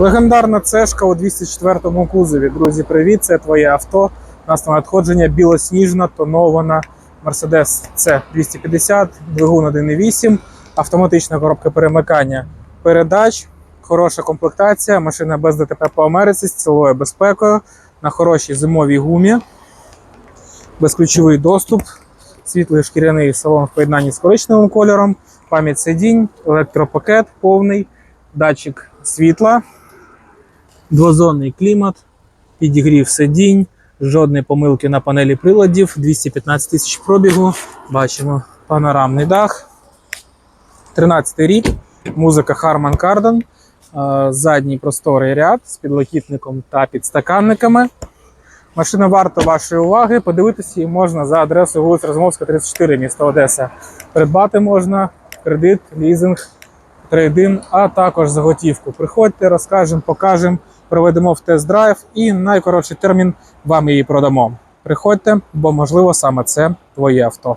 Легендарна цешка у 204 кузові. Друзі, привіт! Це твоє авто. У нас на надходження білосніжна тонована Mercedes C 250, двигун 1.8, автоматична коробка перемикання передач, хороша комплектація, машина без ДТП по Америці з цілою безпекою, на хорошій зимовій гумі, безключовий доступ, світлий шкіряний салон в поєднанні з коричневим кольором, пам'ять сидінь, електропакет повний, датчик світла, двозонний клімат, підігрів сидінь, жодної помилки на панелі приладів, 215 тисяч пробігу. Бачимо панорамний дах. 13 рік, музика Harman Kardon, е, задній просторий ряд з підлокітником та підстаканниками. Машина варта вашої уваги. Подивитися її можна за адресою вулиця Розмовська, 34, місто Одеса. Придбати можна кредит, лізинг, трейдин, а також за готівку. Приходьте, розкажемо, покажемо, проведемо в тест-драйв і найкоротший термін вам її продамо. Приходьте, бо можливо саме це твоє авто.